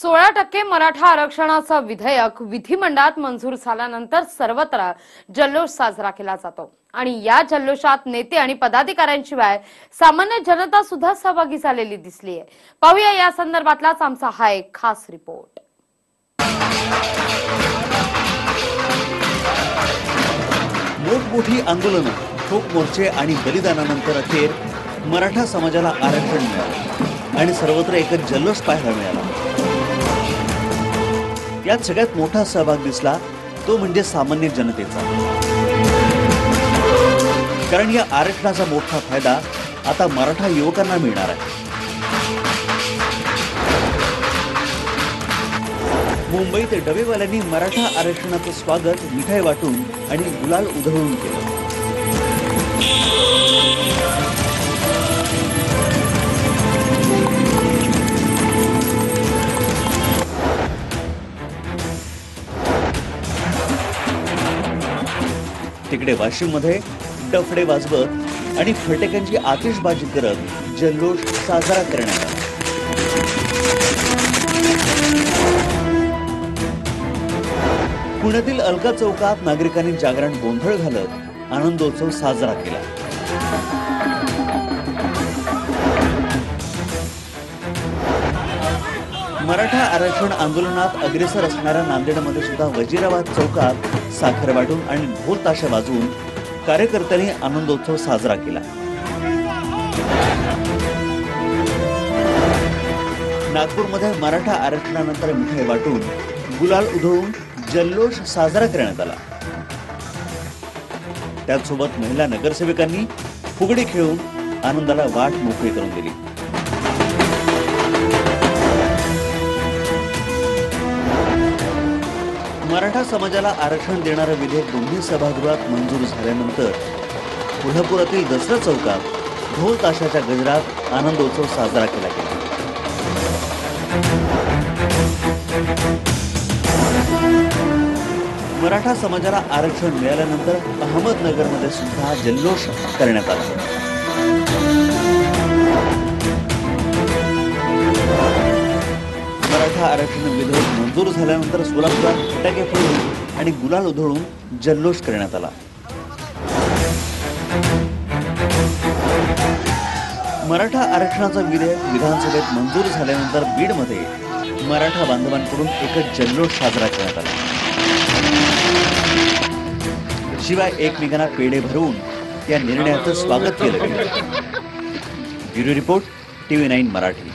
सोळा टक्के मराठा आरक्षणाचं विधेयक विधिमंडळात मंजूर झाल्यानंतर सर्वत्र जल्लोष साजरा केला जातो. आणि या जल्लोषात नेते आणि पदाधिकाऱ्यांशिवाय सामान्य जनता सुद्धा सहभागी झालेली दिसली आहे पाहूया या संदर्भातलाच आमचा हा एक खास रिपोर्ट. मोठमोठी आंदोलनं ठोक मोर्चे आणि बलिदानानंतर अखेर मराठा समाजाला आरक्षण मिळालं. आणि सर्वत्र एकच जल्लोष पाहायला मिळाला. यात सगळ्यात मोठा सहभाग दिसला तो म्हणजे सामान्य जनतेचा. कारण या आरक्षणाचा मोठा फायदा आता मराठा युवकांना मिळणार आहे. मुंबईत डबेवाल्यांनी मराठा आरक्षणाचं स्वागत मिठाई वाटून आणि गुलाल उधळून केलं. तिकडे वाशिममध्ये डफडे वाजवत आणि फटाक्यांची आतिषबाजी करत जल्लोष साजरा करण्यात आला. पुण्यातील अलका चौकात नागरिकांनी जागरण गोंधळ घालत आनंदोत्सव साजरा केला. मराठा आरक्षण आंदोलनात अग्रेसर असणाऱ्या नांदेडमध्ये सुद्धा वजीराबाद चौकात साखर वाटून आणि ढोल ताशा वाजवून कार्यकर्त्यांनी आनंदोत्सव साजरा केला. नागपूरमध्ये मराठा आरक्षणानंतर मिठाई वाटून गुलाल उधळून जल्लोष साजरा करण्यात आला. त्याचसोबत महिला नगरसेवकांनी फुगडी खेळून आनंदाला वाट मोकळी करून दिली. मराठा समाजाला आरक्षण देणारं विधेयक दोन्ही सभागृहात मंजूर झाल्यानंतर कोल्हापुरातील दसरा चौकात ढोल ताशाच्या गजरात आनंदोत्सव साजरा केला गेला. मराठा समाजाला आरक्षण मिळाल्यानंतर अहमदनगरमध्ये सुद्धा जल्लोष करण्यात आला. मंजूर झाल्यानंतर सोलापुरात फटाके फोडून आणि गुलाल उधळून जल्लोष करण्यात आला. मराठा आरक्षणाचं विधेयक विधानसभेत मंजूर झाल्यानंतर बीडमध्ये मराठा बांधवांकडून एकच जल्लोष साजरा करण्यात आला. शिवाय एकमेकांना पेढे भरवून या निर्णयाचं स्वागत केलं गेलं. Bureau report TV nine Marathi.